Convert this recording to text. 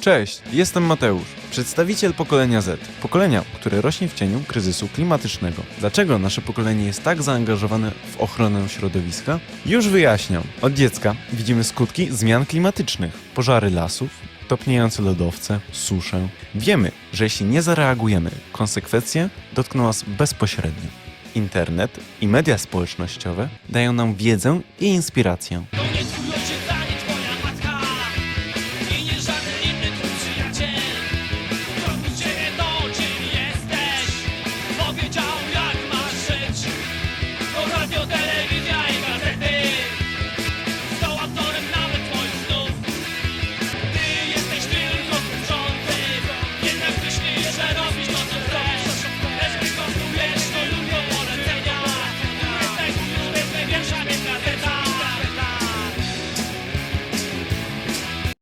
Cześć, jestem Mateusz, przedstawiciel pokolenia Z. Pokolenia, które rośnie w cieniu kryzysu klimatycznego. Dlaczego nasze pokolenie jest tak zaangażowane w ochronę środowiska? Już wyjaśniam. Od dziecka widzimy skutki zmian klimatycznych. Pożary lasów, topniejące lodowce, suszę. Wiemy, że jeśli nie zareagujemy, konsekwencje dotkną nas bezpośrednio. Internet i media społecznościowe dają nam wiedzę i inspirację. Set up, he's not the.